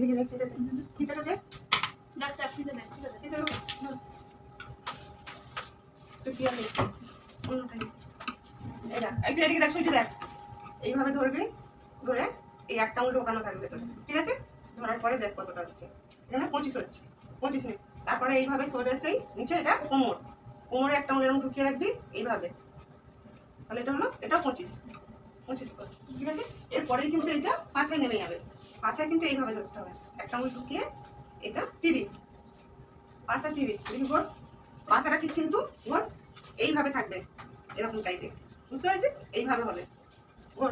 এদিকে দেখ। ফিতেটা দেখ ডাক্তার দেখ এইভাবে ধরবি ধরে এই একটা আঙুল ঢোকানো থাকবে তোর। ঠিক আছে? ধরার পরে দেখ কতটা হচ্ছে। এখানে পঁচিশ হচ্ছে। পঁচিশ মিনিট। তারপরে এইভাবে সরে এসেই নিচে এটা কোমর। কোমরে একটা আঙুল এরকম ঢুকিয়ে রাখবি এইভাবে। তাহলে এটা হলো এটা পঁচিশ। পঁচিশ ঠিক আছে? এরপরেই কিন্তু এটা পাঁচায় নেমে যাবে। পাঁচায় কিন্তু এইভাবে ধরতে হবে। একটা আঙুল ঢুকিয়ে এটা তিরিশ। পাঁচা তিরিশ দেখি ভোর পাঁচাটা ঠিক কিন্তু ভোর এইভাবে থাকবে এরকম টাইপের বুঝতে পেরেছিস? এইভাবে হবে। ভোর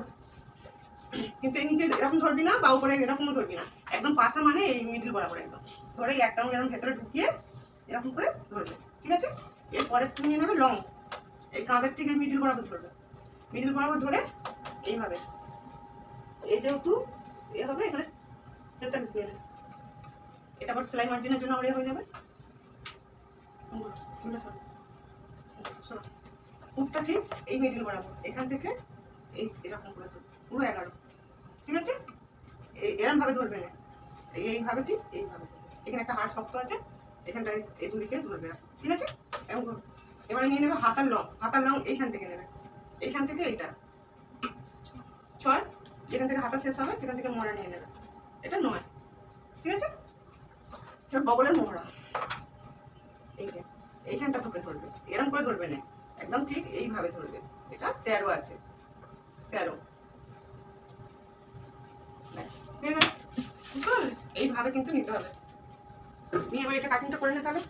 কিন্তু এই নিচে এরকম ধরবি না বা উপরে এরকমও ধরবি না। একদম পাঁচা মানে এই মিডিল বরাবর একদম। ধরে একটা আঙুল এরকম ভেতরে ঢুকিয়ে এরকম করে ধরবে, ঠিক আছে? এরপরে তুমি নিয়ে নেবে লং। এই কাঁধের থেকে মিডিল বরাবর ধরবে। মিডিল বরাবর ধরে এইভাবে। এই যেহেতু এ হবে এখানে? তেতাল্লিশ মিনিট এটা আবার সেলাই মার্জিনের জন্য আবার এ হয়ে যাবে। হুকটা ঠিক এই মিডিল বরাবর, এখান থেকে এই এরকম করে ধরবে পুরো এগারো। ঠিক আছে? এরকম ধরবে না এই, এইভাবে ঠিক এইভাবে এখানে একটা হাড় শক্ত আছে এখানটা এই- দুদিকে ধরবে না ঠিক আছে? করবে। এবারে নিয়ে নেবে হাতার লং। হাতার লং এইখান থেকে নেবে। এইখান থেকে এইটা। ছয় যেখান থেকে হাতা শেষ হবে, সেখান থেকে মোড়া নিয়ে নেবে। এটা নয়। ঠিক আছে? এটা বগলের মোহরা। এই যে, এইখানটা তোকে ধরবে। এরকম করে ধরবে না। একদম ঠিক এইভাবে ধরবে। এটা তেরো আছে। তেরো। এইভাবে কিন্তু নিতে হবে। নিয়ে এবার এটা কাটিংটা করে নে তাহলে।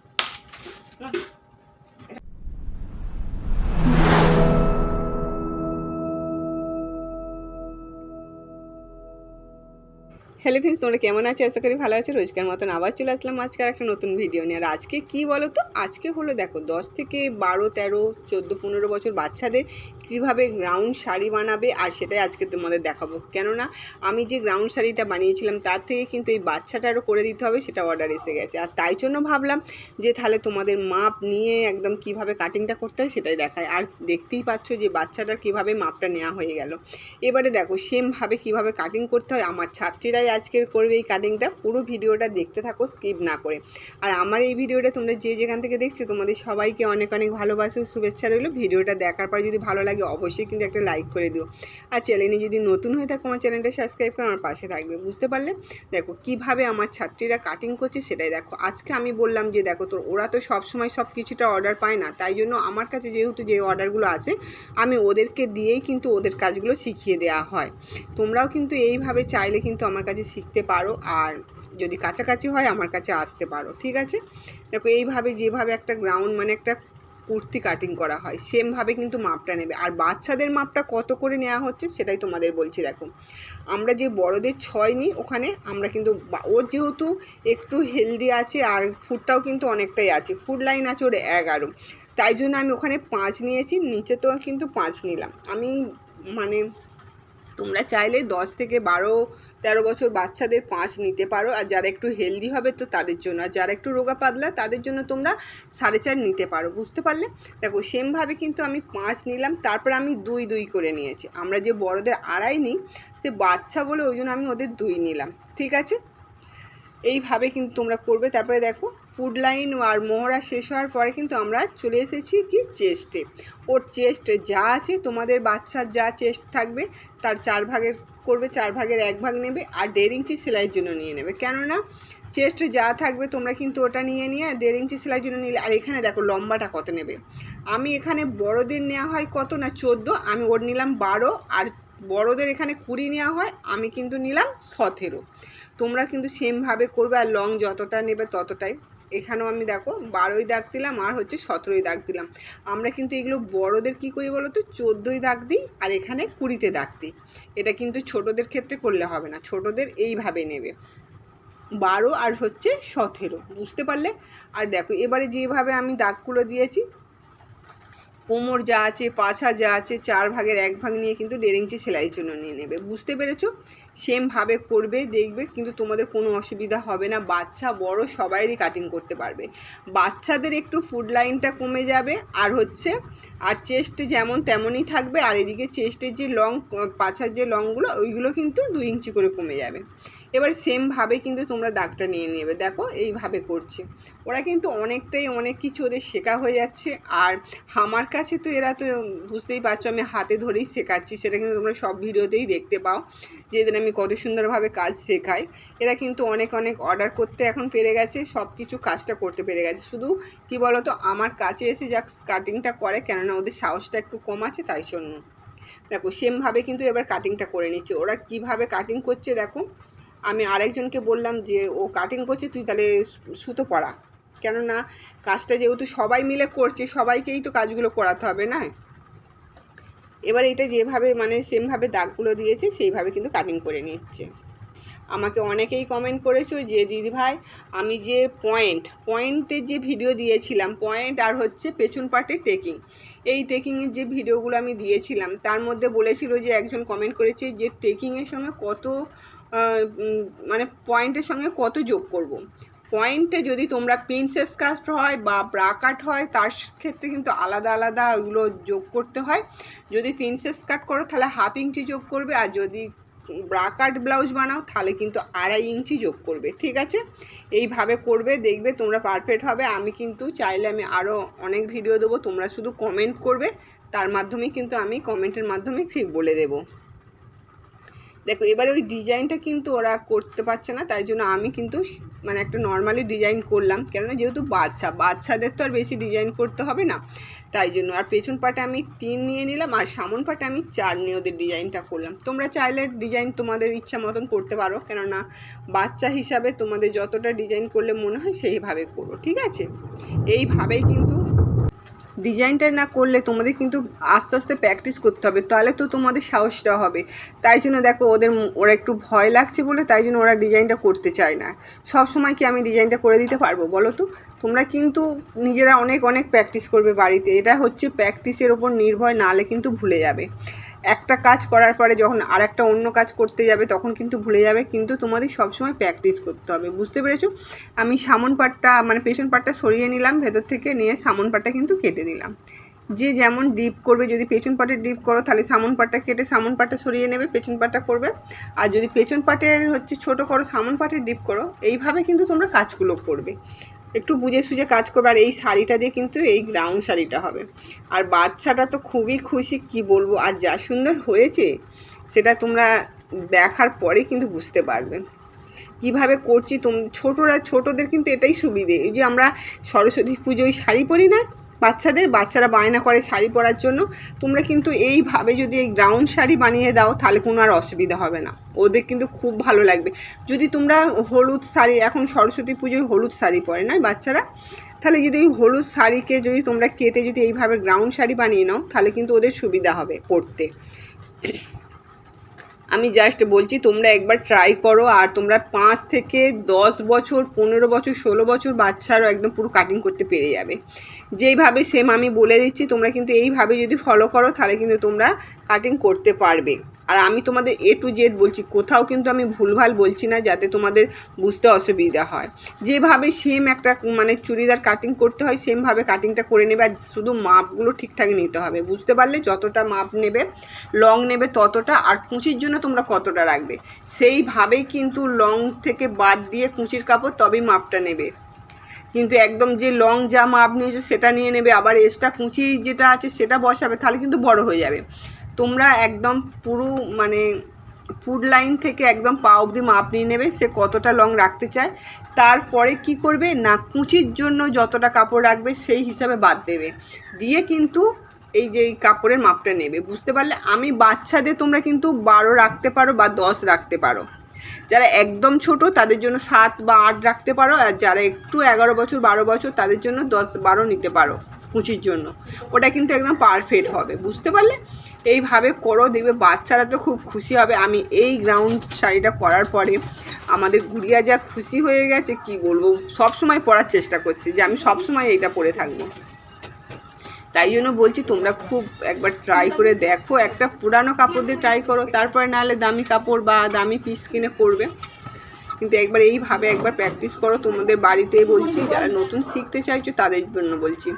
হ্যালো ফ্রেন্ডস তোমরা কেমন আছো? আশা করি ভালো আছো। রোজকার মতন আবার চলে আসলাম আজকে একটা নতুন ভিডিও নিয়ে। আর আজকে কী বলো তো আজকে হলো দেখো, দশ থেকে বারো, তেরো, চোদ্দ, পনেরো বছর বাচ্চাদের কীভাবে গ্রাউন্ড শাড়ি বানাবে আর সেটাই আজকে তোমাদের দেখাবো। কেননা আমি যে গ্রাউন্ড শাড়িটা বানিয়েছিলাম, তার থেকে কিন্তু এই বাচ্চাটারও করে দিতে হবে, সেটা অর্ডার এসে গেছে। আর তাই জন্য ভাবলাম যে তাহলে তোমাদের মাপ নিয়ে একদম কীভাবে কাটিংটা করতে হয় সেটাই দেখায় আর দেখতেই পাচ্ছ যে বাচ্চাটার কীভাবে মাপটা নেওয়া হয়ে গেল। এবারে দেখো সেমভাবে কীভাবে কাটিং করতে হয়, আমার ছাত্রীরাই আজকের করবে এই কাটিংটা পুরো ভিডিওটা দেখতে থাকো স্কিপ না করে। আর আমার এই ভিডিওটা তোমরা যে যেখান থেকে দেখছ, তোমাদের সবাইকে অনেক অনেক ভালোবাসো শুভেচ্ছা রইল। ভিডিওটা দেখার পর যদি ভালো লাগে অবশ্যই কিন্তু একটা লাইক করে দিও। আর চ্যানেলে যদি নতুন হয়ে থাকো আমার চ্যানেলটা সাবস্ক্রাইব করে, আমার পাশে থাকবে, বুঝতে পারলে? দেখো, কীভাবে আমার ছাত্রীরা কাটিং করছে সেটাই দেখো। আজকে আমি বললাম যে, দেখো, তোর, ওরা তো সব সময় সব কিছুটা অর্ডার পায় না, তাই জন্য আমার কাছে যেহেতু যে অর্ডারগুলো আসে আমি ওদেরকে দিয়েই কিন্তু ওদের কাজগুলো শিখিয়ে দেওয়া হয়। তোমরাও কিন্তু এইভাবে চাইলে কিন্তু আমার কাছে শিখতে পারো, আর যদি কাছাকাছি হয়, আমার কাছে আসতে পারো, ঠিক আছে? দেখো, এইভাবে যেভাবে একটা গ্রাউন্ড মানে একটা কুর্তি কাটিং করা হয়। সেমভাবে কিন্তু মাপটা নেবে। আর বাচ্চাদের মাপটা কত করে নেওয়া হচ্ছে সেটাই তোমাদের বলছি দেখো। আমরা যে বড়দের ছয় নিই, ওখানে আমরা কিন্তু ওর যেহেতু একটু হেলদি আছে, আর ফুডটাও কিন্তু অনেকটাই আছে। ফুড লাইন আছে ওর এগারো। তাই জন্য আমি ওখানে পাঁচ নিয়েছি, নিচে তো কিন্তু পাঁচ নিলাম। আমি মানে তোমরা চাইলে দশ থেকে বারো, তেরো বছর বাচ্চাদের পাঁচ নিতে পারো। আর যারা একটু হেলদি হবে তো তাদের জন্য, আর যারা একটু রোগা পাতলা তাদের জন্য তোমরা সাড়ে চার নিতে পারো। বুঝতে পারলে? দেখো সেমভাবে কিন্তু আমি পাঁচ নিলাম, তারপর আমি দুই দুই করে নিয়েছি। আমরা যে বড়দের আড়াই নিই, সে বাচ্চা বলে ওই জন্য আমি ওদের দুই নিলাম। ঠিক আছে? এইভাবে কিন্তু তোমরা করবে। তারপরে দেখো ফুড লাইন আর মোহরা শেষ হওয়ার পরে কিন্তু আমরা চলে এসেছি কি চেস্টে ওর চেস্ট যা আছে, তোমাদের বাচ্চার যা চেস্ট থাকবে, তার চার ভাগের করবে, চার ভাগের এক ভাগ নেবে আর দেড় ইঞ্চি সেলাইয়ের জন্য নিয়ে নেবে। কেননা চেস্ট যা থাকবে তোমরা কিন্তু ওটা নিয়ে নিয়ে দেড় ইঞ্চি সেলাইয়ের জন্য নিলে, আর এখানে দেখো লম্বাটা কত নেবে। আমি এখানে বড়দের নেওয়া হয় কত না চোদ্দ, আমি ওর নিলাম বারো, আর বড়দের এখানে কুড়ি নেওয়া হয়, আমি কিন্তু নিলাম সতেরো। তোমরা কিন্তু সেমভাবে করবে আর লং যতটা নেবে ততটাই। এখানেও আমি দেখো বারোই দাগ দিলাম আর হচ্ছে সতেরোই দাগ দিলাম। আমরা কিন্তু এগুলো বড়দের কি করি বলো তো? চোদ্দোই দাগ দিই আর এখানে কুড়িতে দাগ দিই। এটা কিন্তু ছোটদের ক্ষেত্রে করলে হবে না, ছোটদের এইভাবে নেবে। বারো আর হচ্ছে সতেরো, বুঝতে পারলে? আর দেখো এবারে যেভাবে আমি দাগগুলো দিয়েছি কোমর যা আছে পাছা যা আছে, চার ভাগের এক ভাগ নিয়ে কিন্তু দেড় ইঞ্চি সেলাইয়ের জন্য নিয়ে নেবে। বুঝতে পেরেছ? সেমভাবে করবে, দেখবে, কিন্তু তোমাদের কোনো অসুবিধা হবে না। বাচ্চা বড়, সবাইরই কাটিং করতে পারবে। বাচ্চাদের একটু ফুড লাইনটা কমে যাবে, আর হচ্ছে, আর চেস্ট যেমন তেমনই থাকবে, আর এদিকে চেস্টের যে লং পাছার যে লংগুলো ওইগুলো কিন্তু দুই ইঞ্চি করে কমে যাবে। এবার সেমভাবে কিন্তু তোমরা দাগটা নিয়ে নেবে। দেখো, এইভাবে করছে। ওরা কিন্তু অনেকটাই অনেক কিছু ওদের শেখা হয়ে যাচ্ছে। আর আমার কাছে তো এরা তো বুঝতেই পারছ, আমি হাতে ধরেই শেখাচ্ছি। সেটা কিন্তু তোমরা সব ভিডিওতেই দেখতে পাও যে এদের আমি কত সুন্দরভাবে কাজ শেখাই। এরা কিন্তু অনেক অনেক অর্ডার করতে এখন পেরে গেছে সব কিছু কাজটা করতে পেরে গেছে। শুধু কি বলো তো আমার কাছে এসে যা কাটিংটা করে, কেননা ওদের সাহসটা একটু কম আছে, তাই জন্য। দেখো সেমভাবে কিন্তু এবার কাটিংটা করে নিচ্ছে। ওরা কীভাবে কাটিং করছে, দেখো। আমি আরেকজনকে বললাম যে, ও কাটিং করছে, তুই তাহলে সুতো পড়া কেননা কাজটা যেহেতু সবাই মিলে করছে, সবাইকেই তো কাজগুলো করাতে হবে, না? এবার এটা যেভাবে মানে সেমভাবে দাগগুলো দিয়েছে, সেইভাবে কিন্তু কাটিং করে নিচ্ছে। আমাকে অনেকেই কমেন্ট করেছ যে, দিদি ভাই, আমি যে পয়েন্ট পয়েন্টের যে ভিডিও দিয়েছিলাম পয়েন্ট আর হচ্ছে পেছন পাটে টেকিং এই টেকিংয়ের যে ভিডিওগুলো আমি দিয়েছিলাম, তার মধ্যে বলেছিল যে, একজন কমেন্ট করেছে যে টেকিংয়ের সঙ্গে কত মানে পয়েন্টের সঙ্গে কত যোগ করব। পয়েন্টে যদি তোমরা প্রিন্সেস কাস্ট হয় বা ব্রাকাট হয়, তার ক্ষেত্রে কিন্তু আলাদা আলাদা ওগুলো যোগ করতে হয়। যদি প্রিন্সেস কাট করো, তাহলে হাফ ইঞ্চি যোগ করবে। আর যদি ব্রাকাট ব্লাউজ বানাও, তাহলে কিন্তু আড়াই ইঞ্চি যোগ করবে। ঠিক আছে? এইভাবে করবে, দেখবে তোমরা পারফেক্ট হবে। আমি কিন্তু চাইলে আমি আরও অনেক ভিডিও দেবো। তোমরা শুধু কমেন্ট করবে। তার মাধ্যমে কিন্তু আমি কমেন্টের মাধ্যমে ঠিক বলে দেবো। দেখো, এবারে ওই ডিজাইনটা কিন্তু ওরা করতে পারছে না, তাই জন্য আমি কিন্তু মানে একটা নর্মালি ডিজাইন করলাম। কেননা যেহেতু বাচ্চা, বাচ্চাদের তো আর বেশি ডিজাইন করতে হবে না। তাই জন্য আর পেছন পাটে আমি তিন নিয়ে নিলাম, আর সামন পাটে আমি চার নিয়ে ওদের ডিজাইনটা করলাম। তোমরা চাইলে ডিজাইন তোমাদের ইচ্ছা মতন করতে পারো, কেননা বাচ্চা হিসাবে তোমাদের যতটা ডিজাইন করলে মনে হয় সেইভাবে করো ঠিক আছে? এইভাবেই কিন্তু ডিজাইনটা না করলে তোমাদের কিন্তু আস্তে আস্তে প্র্যাকটিস করতে হবে, তাহলে তো তোমাদের সাহসটা হবে। তাই জন্য দেখো ওদের ওরা একটু ভয় লাগছে বলে তাই জন্য ওরা ডিজাইনটা করতে চায় না। সব সময় কি আমি ডিজাইনটা করে দিতে পারব বলো তো? তোমরা কিন্তু নিজেরা অনেক অনেক প্র্যাকটিস করবে বাড়িতে। এটা হচ্ছে প্র্যাকটিসের ওপর নির্ভর, নালে কিন্তু ভুলে যাবে। একটা কাজ করার পরে যখন আর একটা অন্য কাজ করতে যাবে, তখন কিন্তু ভুলে যাবে। কিন্তু তোমাদের সবসময় প্র্যাকটিস করতে হবে। বুঝতে পেরেছ? আমি সামন পাটটা মানে পেছন পাটটা সরিয়ে নিলাম, ভেতর থেকে নিয়ে সামন পাটটা কিন্তু কেটে দিলাম যে যেমন ডিপ করবে, যদি পেছন পাটে ডিপ করো, তাহলে সামন পাটটা কেটে সামন পাটটা সরিয়ে নেবে, পেছন পাটটা করবে। আর যদি পেছন পাটের হচ্ছে ছোট করো, সামন পাটের ডিপ করো, এইভাবে কিন্তু তোমরা কাজগুলো করবে। একটু বুঝে সুঝে কাজ করবে। আর এই শাড়িটা দিয়ে কিন্তু এই গ্রাউন্ড শাড়িটা হবে। আর বাচ্চাটা তো খুবই খুশি, কি বলব? আর যা সুন্দর হয়েছে, সেটা তোমরা দেখার পরে কিন্তু বুঝতে পারবে। কীভাবে করছি, তোম, ছোটরা, ছোটদের কিন্তু এটাই সুবিধে। এই যে আমরা সরস্বতী পুজোয় শাড়ি পরি না বাচ্চাদের, বাচ্চারা বায়না করে শাড়ি পরার জন্য, তোমরা কিন্তু এইভাবে যদি এই গ্রাউন্ড শাড়ি বানিয়ে দাও, তাহলে কোনো আর অসুবিধা হবে না। ওদের কিন্তু খুব ভালো লাগবে। যদি তোমরা হলুদ শাড়ি, এখন সরস্বতী পুজোয় হলুদ শাড়ি পরে না বাচ্চারা? তাহলে যদি এই হলুদ শাড়িকে যদি তোমরা কেটে যদি এইভাবে গ্রাউন্ড শাড়ি বানিয়ে নাও, তাহলে কিন্তু ওদের সুবিধা হবে পরতে। আমি জাস্ট বলছি, তোমরা একবার ট্রাই করো আর তোমরা পাঁচ থেকে দশ বছর, পনেরো বছর, ষোলো বছর বাচ্চারও একদম পুরো কাটিং করতে পেরে যাবে। যেইভাবে সেম আমি বলে দিচ্ছি, তোমরা কিন্তু এইভাবে যদি ফলো করো, তাহলে কিন্তু তোমরা কাটিং করতে পারবে। আর আমি তোমাদের এ টু জেড বলছি, কোথাও কিন্তু আমি ভুলভাল বলছি না যাতে তোমাদের বুঝতে অসুবিধা হয়। যেভাবে সেম একটা মানে চুড়িদার কাটিং করতে হয় সেমভাবে কাটিংটা করে নেবে আর শুধু মাপগুলো ঠিকঠাক নিতে হবে। বুঝতে পারলে যতটা মাপ নেবে লং নেবে ততটা, আর কুঁচির জন্য তোমরা কতটা রাখবে। সেইভাবেই কিন্তু লং থেকে বাদ দিয়ে কুঁচির কাপড় তবেই মাপটা নেবে। কিন্তু একদম যে লং যা মাপ নিয়েছো সেটা নিয়ে নেবে, আবার এক্সট্রা কুঁচি যেটা আছে সেটা বসাবে, তাহলে কিন্তু বড় হয়ে যাবে। তোমরা একদম পুরো মানে ফুড লাইন থেকে একদম পা অবধি মাপ নিয়ে নেবে সে কতটা লং রাখতে চায়। তারপরে কি করবে? না, কুচির জন্য যতটা কাপড় রাখবে সেই হিসাবে বাদ দেবে। দিয়ে কিন্তু এই যে এই কাপড়ের মাপটা নেবে। বুঝতে পারলে? আমি বাচ্চাদের তোমরা কিন্তু বারো রাখতে পারো বা দশ রাখতে পারো। যারা একদম ছোট, তাদের জন্য সাত বা আট রাখতে পারো। আর যারা একটু এগারো বছর, বারো বছর, তাদের জন্য দশ, বারো নিতে পারো। কুচির জন্য। ওটা কিন্তু একদম পারফেক্ট হবে, বুঝতে পারলে? এইভাবে করো, দেখবে বাচ্চারা তো খুব খুশি হবে। আমি এই গ্রাউন্ড শাড়িটা করার পরে আমাদের গুড়িয়া যা খুশি হয়ে গেছে, কি বলব? সব সময় পরার চেষ্টা করছে যে আমি সব সময় এইটা পরে থাকব। তাই জন্য বলছি, তোমরা খুব একবার ট্রাই করে দেখো। একটা পুরানো কাপড় দিয়ে ট্রাই করো, তারপরে নাহলে দামি কাপড় বা দামি পিস কিনে করবে। কিন্তু একবার এইভাবে একবার প্র্যাকটিস করো, তোমাদের বাড়িতে বলছি, যারা নতুন শিখতে চাইছো তাদের জন্য বলছি।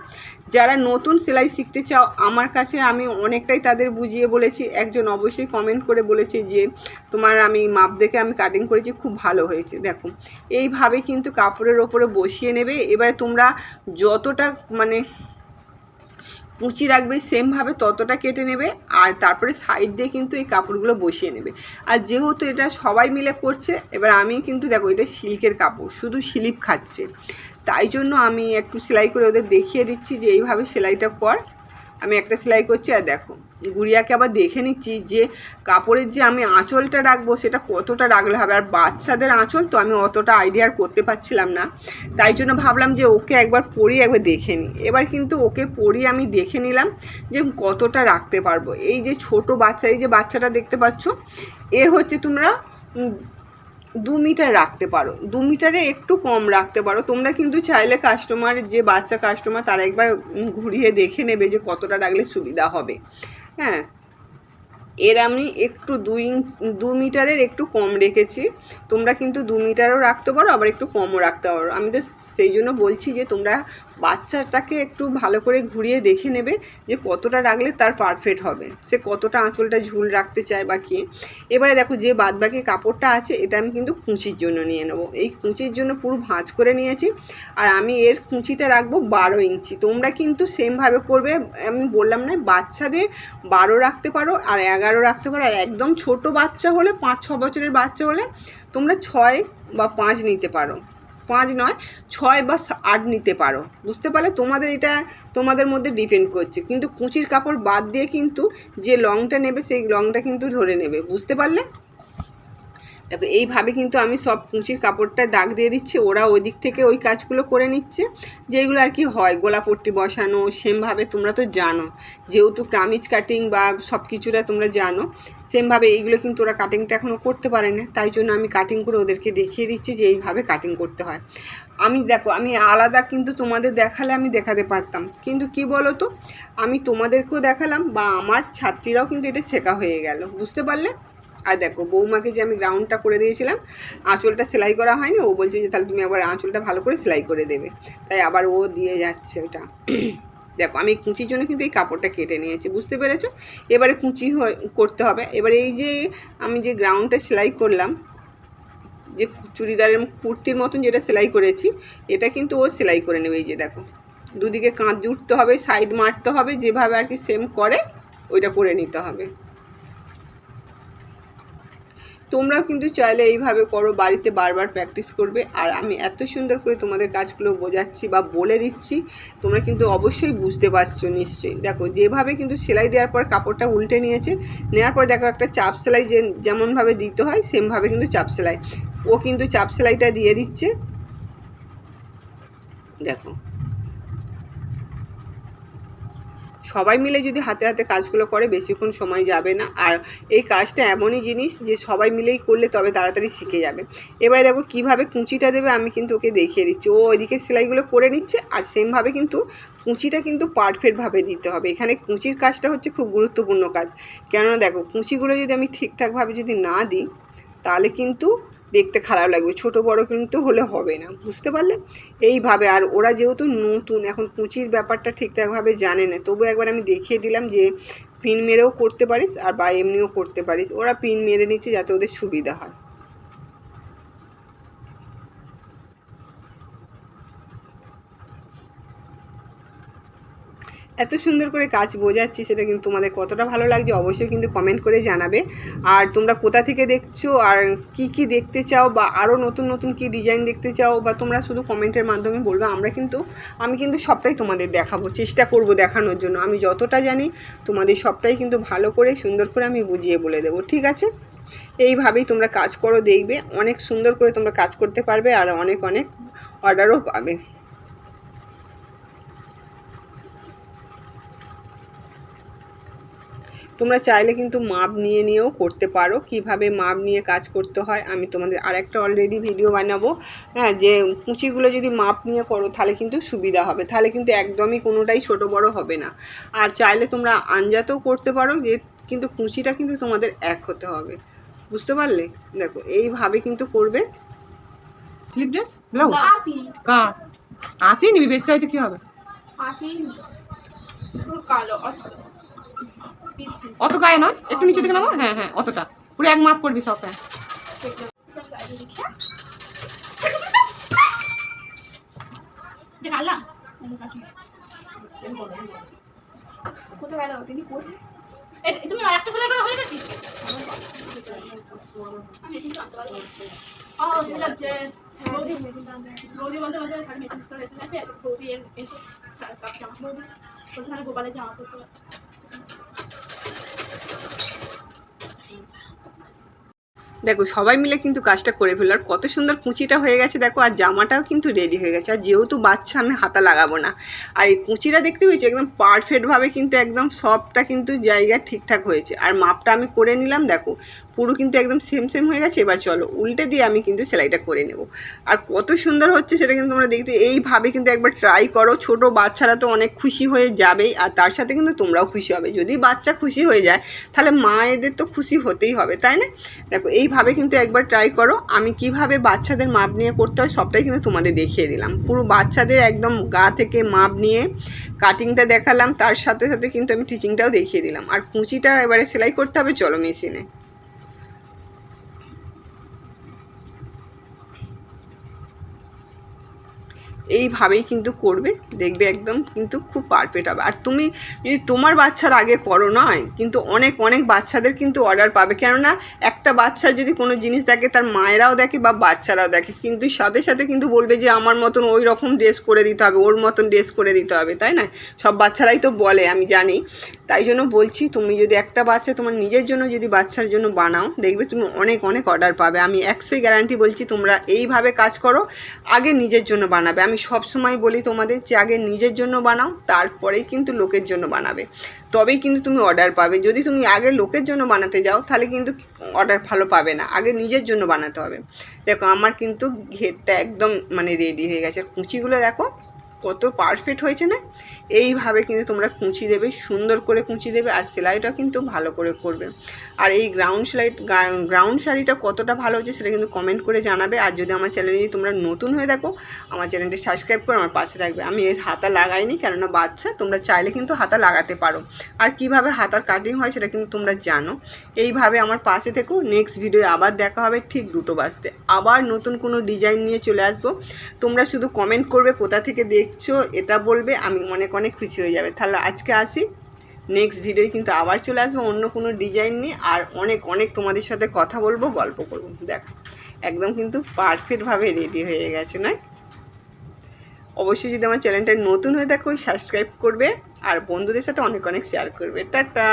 যারা নতুন সেলাই শিখতে চাও, আমার কাছে আমি অনেকটাই তাদের বুঝিয়ে বলেছি। একজন অবশ্যই কমেন্ট করে বলেছে যে, তোমার আমি মাপ দেখে আমি কাটিং করেছি, খুব ভালো হয়েছে। দেখো, এইভাবে কিন্তু কাপড়ের ওপরে বসিয়ে নেবে। এবারে তোমরা যতটা মানে কুচি রাখবে সেমভাবে ততটা কেটে নেবে আর তারপরে সাইড দিয়ে কিন্তু এই কাপড়গুলো বসিয়ে নেবে। আর যেহেতু এটা সবাই মিলে করছে, এবার আমি কিন্তু দেখো এটা সিল্কের কাপড়, শুধু স্লিপ খাচ্ছে। তাই জন্য আমি একটু সেলাই করে ওদের দেখিয়ে দিচ্ছি যে এইভাবে সেলাইটা কর। আমি একটা সেলাই করছি আর দেখো। গুড়িয়াকে আবার দেখে নিচ্ছি যে কাপড়ের যে আমি আঁচলটা রাখব সেটা কতটা রাখলে হবে। আর বাচ্চাদের আঁচল তো আমি অতটা আইডিয়ার করতে পারছিলাম না। তাই জন্য ভাবলাম যে ওকে একবার পরিয়ে একবার দেখে নিই। এবার কিন্তু ওকে পরিয়ে আমি দেখে নিলাম যে কতটা রাখতে পারব। এই যে ছোট বাচ্চা, এই যে বাচ্চাটা দেখতে পাচ্ছ, এর হচ্ছে তোমরা দু মিটার রাখতে পারো। দু মিটারে একটু কম রাখতে পারো। তোমরা কিন্তু চাইলে কাস্টমার যে বাচ্চা কাস্টমার তারা একবার ঘুরিয়ে দেখে নেবে যে কতটা রাখলে সুবিধা হবে। হ্যাঁ। এর আমি একটু দুই দু মিটারের একটু কম রেখেছি। তোমরা কিন্তু দু মিটারও রাখতে পারো, আবার একটু কমও রাখতে পারো। আমি তো সেই জন্য বলছি যে তোমরা বাচ্চাটাকে একটু ভালো করে ঘুরিয়ে দেখে নেবে যে কতটা রাখলে তার পারফেক্ট হবে, সে কতটা আঁচলটা ঝুল রাখতে চায় বা কি। এবারে দেখো যে বাদবাকি কাপড়টা আছে, এটা আমি কিন্তু কুঁচির জন্য নিয়ে নেব। এই কুঁচির জন্য পুরো ভাঁজ করে নিয়েছি, আর আমি এর কুঁচিটা রাখব বারো ইঞ্চি। তোমরা কিন্তু সেমভাবে করবে, আমি বললাম না, বাচ্চাদের বারো রাখতে পারো আর এগারো রাখতে পারো। আর একদম ছোট বাচ্চা হলে, পাঁচ, ছ বছরের বাচ্চা হলে তোমরা ছয় বা পাঁচ নিতে পারো। পাঁচ নয়, ছয় বা আট নিতে পারো। বুঝতে পারলে? তোমাদের এটা তোমাদের মধ্যে ডিপেন্ড করছে। কিন্তু কুচির কাপড় বাদ দিয়ে কিন্তু যে লংটা নেবে, সেই লংটা কিন্তু ধরে নেবে। বুঝতে পারলে? দেখো, এইভাবে কিন্তু আমি সব কুচির কাপড়টা দাগ দিয়ে দিচ্ছি, ওরা ওই দিক থেকে ওই কাজগুলো করে নিচ্ছে, যেগুলো আর কি হয় গোলাপট্টি বসানো, সেমভাবে তোমরা তো জানো, যেহেতু ক্রামিজ কাটিং বা সব কিছুটা তোমরা জানো, সেমভাবে এইগুলো কিন্তু ওরা কাটিংটা এখনও করতে পারে না, তাই জন্য আমি কাটিং করে ওদেরকে দেখিয়ে দিচ্ছি যে এইভাবে কাটিং করতে হয়। আমি দেখো, আমি আলাদা কিন্তু তোমাদের দেখালে আমি দেখাতে পারতাম, কিন্তু কি বলো তো আমি তোমাদেরকেও দেখালাম বা আমার ছাত্রীরাও কিন্তু এটা শেখা হয়ে গেল, বুঝতে পারলে? আর দেখো, বৌমাকে যে আমি গ্রাউন্ডটা করে দিয়েছিলাম, আঁচলটা সেলাই করা হয়নি, ও বলছে যে তাহলে তুমি আবার আঁচলটা ভালো করে সেলাই করে দেবে। তাই আবার ও দিয়ে যাচ্ছে ওটা। দেখো, আমি কুঁচির জন্য কিন্তু এই কাপড়টা কেটে নিয়েছি, বুঝতে পেরেছ? এবারে কুঁচি করতে হবে। এবারে এই যে আমি যে গ্রাউন্ডটা সেলাই করলাম, যে চুড়িদারের কুর্তির মতন যেটা সেলাই করেছি, এটা কিন্তু ও সেলাই করে নেবে। এই যে দেখো, দুদিকে কাঁচ জুড়তে হবে সাইড মারতে হবে, যেভাবে আর কি সেম করে, ওইটা করে নিতে হবে। তোমরাও কিন্তু চাইলে এইভাবে করো, বাড়িতে বারবার প্র্যাকটিস করবে। আর আমি এত সুন্দর করে তোমাদের কাজগুলো বোঝাচ্ছি বা বলে দিচ্ছি, তোমরা কিন্তু অবশ্যই বুঝতে পারছ নিশ্চয়ই। দেখো, যেভাবে কিন্তু সেলাই দেওয়ার পর কাপড়টা উল্টে নিয়েছে, নেওয়ার পর দেখো একটা চাপ সেলাই যে, যেমনভাবে দিতে হয়, সেমভাবে কিন্তু চাপ সেলাই। ও কিন্তু চাপ সেলাইটা দিয়ে দিচ্ছে। দেখো সবাই মিলে যদি হাতে হাতে কাজগুলো করে, বেশিক্ষণ সময় যাবে না। আর এই কাজটা এমনই জিনিস যে, সবাই মিলেই করলে তবে তাড়াতাড়ি শিখে যাবে। এবারে দেখো কীভাবে কুঁচিটা দেবে, আমি কিন্তু ওকে দেখিয়ে দিচ্ছি। ও ওইদিকে সেলাইগুলো করে নিচ্ছে, আর সেমভাবে কিন্তু কুঁচিটা কিন্তু পারফেক্টভাবে দিতে হবে। এখানে কুঁচির কাজটা হচ্ছে খুব গুরুত্বপূর্ণ কাজ। কেননা দেখো, কুঁচিগুলো যদি আমি ঠিকঠাকভাবে যদি না দিই, তাহলে কিন্তু দেখতে খারাপ লাগবে। ছোট, বড় কিন্তু হলে হবে না, বুঝতে পারলে? এইভাবে, আর ওরা যেহেতু নতুন, এখন কুচির ব্যাপারটা ঠিকঠাকভাবে জানে না, তবু একবার আমি দেখিয়ে দিলাম যে পিন মেরেও করতে পারিস আর বা এমনিও করতে পারিস। ওরা পিন মেরে নিচ্ছে যাতে ওদের সুবিধা হয়। এত সুন্দর করে কাজ বোঝাচ্ছি সেটা কিন্তু তোমাদের কতটা ভালো লাগছে অবশ্যই কিন্তু কমেন্ট করে জানাবে। আর তোমরা কোথা থেকে দেখছ? আর কি কি দেখতে চাও? বা আরও নতুন নতুন কি ডিজাইন দেখতে চাও? বা তোমরা শুধু কমেন্টের মাধ্যমে বলবে, আমরা কিন্তু, আমি কিন্তু সবটাই তোমাদের দেখাবো, চেষ্টা করব দেখানোর জন্য। আমি যতটা জানি তোমাদের সবটাই কিন্তু ভালো করে, সুন্দর করে আমি বুঝিয়ে বলে দেবো, ঠিক আছে? এইভাবেই তোমরা কাজ করো, দেখবে, অনেক সুন্দর করে তোমরা কাজ করতে পারবে, আর অনেক অনেক অর্ডারও পাবে। তোমরা চাইলে কিন্তু মাপ নিয়ে নিয়েও করতে পারো। কীভাবে মাপ নিয়ে কাজ করতে হয় আমি তোমাদের আরেকটা অলরেডি ভিডিও বানাবো। হ্যাঁ যে কুচিগুলো যদি মাপ নিয়ে করো তাহলে কিন্তু সুবিধা হবে। তাহলে কিন্তু একদমই কোনোটাই ছোট বড় হবে না। আর চাইলে তোমরা আঞ্জাতেও করতে পারো যে কিন্তু কুচিটা কিন্তু তোমাদের এক হতে হবে। বুঝতে পারলে? দেখো এইভাবে কিন্তু করবে। স্লিপ ড্রেস ব্লাউজ আশি আসি নিবি বেশি হয়েছে কি হবে? পুরো কালো অস্ত। অত গায়ে নয় একটু নিচে দিকে নামো হ্যাঁ হ্যাঁ অতটা। পুরো এক মাপ করবি সব হ্যাঁ। তুমি একটা সেলাই করে হয়ে গেছিস? আমি লাগছে বৌদি বৌদি বলতে বলতে শাড়ি মেশিন করে এসে বৌদি এর এর শাড়ি কাপ জামা বৌদি গোপালের জামা পরতে দেখো, সবাই মিলে কিন্তু কাজটা করে ফেলল। আর কত সুন্দর কুঁচিটা হয়ে গেছে, দেখো, আর জামাটাও কিন্তু রেডি হয়ে গেছে। আর যেহেতু বাচ্চা, আমি হাতা লাগাবো না। আর এই কুচিটা দেখতে পেয়েছি? একদম পারফেক্টভাবে কিন্তু একদম সবটা কিন্তু জায়গা ঠিকঠাক হয়েছে। আর মাপটা আমি করে নিলাম, দেখো, পুরো কিন্তু একদম সেম সেম হয়ে গেছে। এবার চলো, উল্টে দিয়ে আমি কিন্তু সেলাইটা করে নেব। আর কত সুন্দর হচ্ছে সেটা কিন্তু তোমরা দেখতে, এইভাবে কিন্তু একবার ট্রাই করো। ছোট বাচ্চারা তো অনেক খুশি হয়ে যাবেই, আর তার সাথে কিন্তু তোমরাও খুশি হবে। যদি বাচ্চা খুশি হয়ে যায়, তাহলে মায়েদের তো খুশি হতেই হবে, তাই না? দেখো এইভাবে কিন্তু একবার ট্রাই করো। আমি কীভাবে বাচ্চাদের মাপ নিয়ে করতে হয় সবটাই কিন্তু তোমাদের দেখিয়ে দিলাম। পুরো বাচ্চাদের একদম গা থেকে মাপ নিয়ে কাটিংটা দেখালাম, তার সাথে সাথে কিন্তু আমি টিচিংটাও দেখিয়ে দিলাম। আর কুঁচিটা এবারে সেলাই করতে হবে, চলো মেশিনে এইভাবেই কিন্তু করবে, দেখবে একদম কিন্তু খুব পারফেক্ট হবে। আর তুমি যদি তোমার বাচ্চার আগে করো নয়, কিন্তু অনেক অনেক বাচ্চাদের কিন্তু অর্ডার পাবে। কেননা একটা বাচ্চার যদি কোনো জিনিস দেখে, তার মায়েরাও দেখে বা বাচ্চারাও দেখে, কিন্তু সাথে সাথে কিন্তু বলবে যে আমার মতন ওই রকম ড্রেস করে দিতে হবে, ওর মতন ড্রেস করে দিতে হবে, তাই না? সব বাচ্চারাই তো বলে, আমি জানি। তাই জন্য বলছি, তুমি যদি একটা বাচ্চা তোমার নিজের জন্য যদি বাচ্চার জন্য বানাও, দেখবে তুমি অনেক অনেক অর্ডার পাবে। আমি একশোই গ্যারান্টি বলছি, তোমরা এইভাবে কাজ করো, আগে নিজের জন্য বানাবে। আমি সব সময় বলি তোমাদের যে আগে নিজের জন্য বানাও, তারপরেই কিন্তু লোকের জন্য বানাবে। তবেই কিন্তু তুমি অর্ডার পাবে। যদি তুমি আগে লোকের জন্য বানাতে যাও, তাহলে কিন্তু অর্ডার ভালো পাবে না। আগে নিজের জন্য বানাতে হবে। দেখো, আমার কিন্তু ঘেরটা একদম মানে রেডি হয়ে গেছে। আর কুচিগুলো দেখো কত পারফেক্ট হয়েছে না? এইভাবে কিন্তু তোমরা কুচি দেবে, সুন্দর করে কুচি দেবে আর সেলাইটাও কিন্তু ভালো করে করবে। আর এই গ্রাউন্ড সেলাই গ্রাউন্ড শাড়িটা কতটা ভালো হচ্ছে সেটা কিন্তু কমেন্ট করে জানাবে। আর যদি আমার চ্যানেলে তোমরা নতুন হয়ে দেখো আমার চ্যানেলটি সাবস্ক্রাইব করে আমার পাশে থাকবে। আমি এর হাতা লাগাইনি, কেননা বাচ্চা, তোমরা চাইলে কিন্তু হাতা লাগাতে পারো। আর কীভাবে হাতার কাটিং হয় সেটা কিন্তু তোমরা জানো। এইভাবে আমার পাশে থেকেও নেক্সট ভিডিও আবার দেখা হবে ঠিক দুটো বাজতে। আবার নতুন কোনো ডিজাইন নিয়ে চলে আসব। তোমরা শুধু কমেন্ট করবে কোথা থেকে দেখছ, এটা বলবে, আমি অনেক অনেক খুশি হয়ে যাবে। তাহলে আজকে আসি নেক্সট ভিডিও কিন্তু আবার চলে আসব অন্য কোনো ডিজাইন নিয়ে, আর অনেক অনেক তোমাদের সাথে কথা বলব, গল্প করব। দেখো, একদম কিন্তু পারফেক্টভাবে রেডি হয়ে গেছে, নয়? অবশ্যই যদি আমার চ্যানেলটা নতুন হয়ে থাকো সাবস্ক্রাইব করবে, আর বন্ধুদের সাথে অনেক অনেক শেয়ার করবে। টাটা!